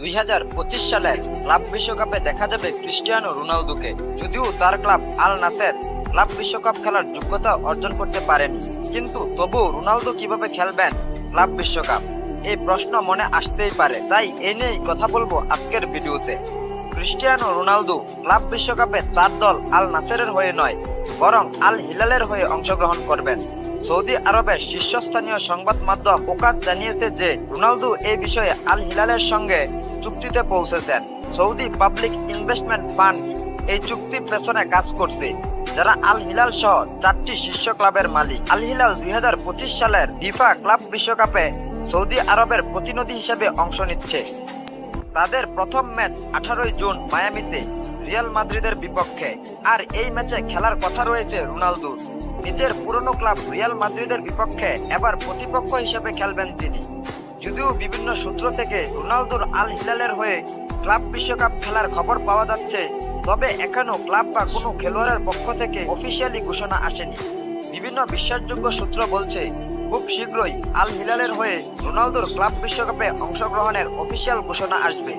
দুই হাজার পঁচিশ সালে ক্লাব বিশ্বকাপে দেখা যাবে ক্রিস্টিয়ানো রোনালদোকে। যদিও তার ক্লাব আল নাসের ক্লাব বিশ্বকাপ খেলার যোগ্যতা অর্জন করতে পারেনি। কিন্তু তবু রোনালদো কীভাবে খেলবেন ক্লাব বিশ্বকাপ? এই প্রশ্ন মনে আসতেই পারে। তাই এ নিয়েই কথা বলব আজকের ভিডিওতে। ক্রিস্টিয়ানো রোনালদো ক্লাব বিশ্বকাপে তার দল আল নাসেরের হয়ে নয়, বরং আল হিলালের হয়ে অংশগ্রহণ করবেন। সৌদি আরবের শীর্ষস্থানীয় সংবাদ মাধ্যম ওকাত জানিয়েছে যে রোনালদো এই বিষয়ে আল হিলালের সঙ্গে চুক্তিতে পৌঁছেছেন। সৌদি পাবলিক ইনভেস্টমেন্ট ফান্ড এই চুক্তির পেছনে কাজ করছে, যারা আল হিলাল সহ চারটি শীর্ষ ক্লাবের মালিক। আল হিলাল দুই সালের ফিফা ক্লাব বিশ্বকাপে সৌদি আরবের প্রতিনিধি হিসেবে অংশ নিচ্ছে। তাদের প্রথম ম্যাচ আঠারোই জুন মায়ামিতে রিয়াল মাদ্রিদের বিপক্ষে। আর এই ম্যাচে খেলার কথা রয়েছে রোনালদোর। নিজের পুরনো ক্লাব রিয়াল মাদ্রিদের বিপক্ষে এবার প্রতিপক্ষ হিসেবে খেলবেন তিনি। যদিও বিভিন্ন সূত্র থেকে রোনালদোর আল হিলালের হয়ে ক্লাব বিশ্বকাপ খেলার খবর পাওয়া যাচ্ছে, তবে এখনও ক্লাব বা কোনো খেলোয়াড়ের পক্ষ থেকে অফিসিয়ালি ঘোষণা আসেনি। বিভিন্ন বিশ্বাসযোগ্য সূত্র বলছে, খুব শীঘ্রই আল হিলালের হয়ে রোনালদোর ক্লাব বিশ্বকাপে অংশগ্রহণের অফিসিয়াল ঘোষণা আসবে।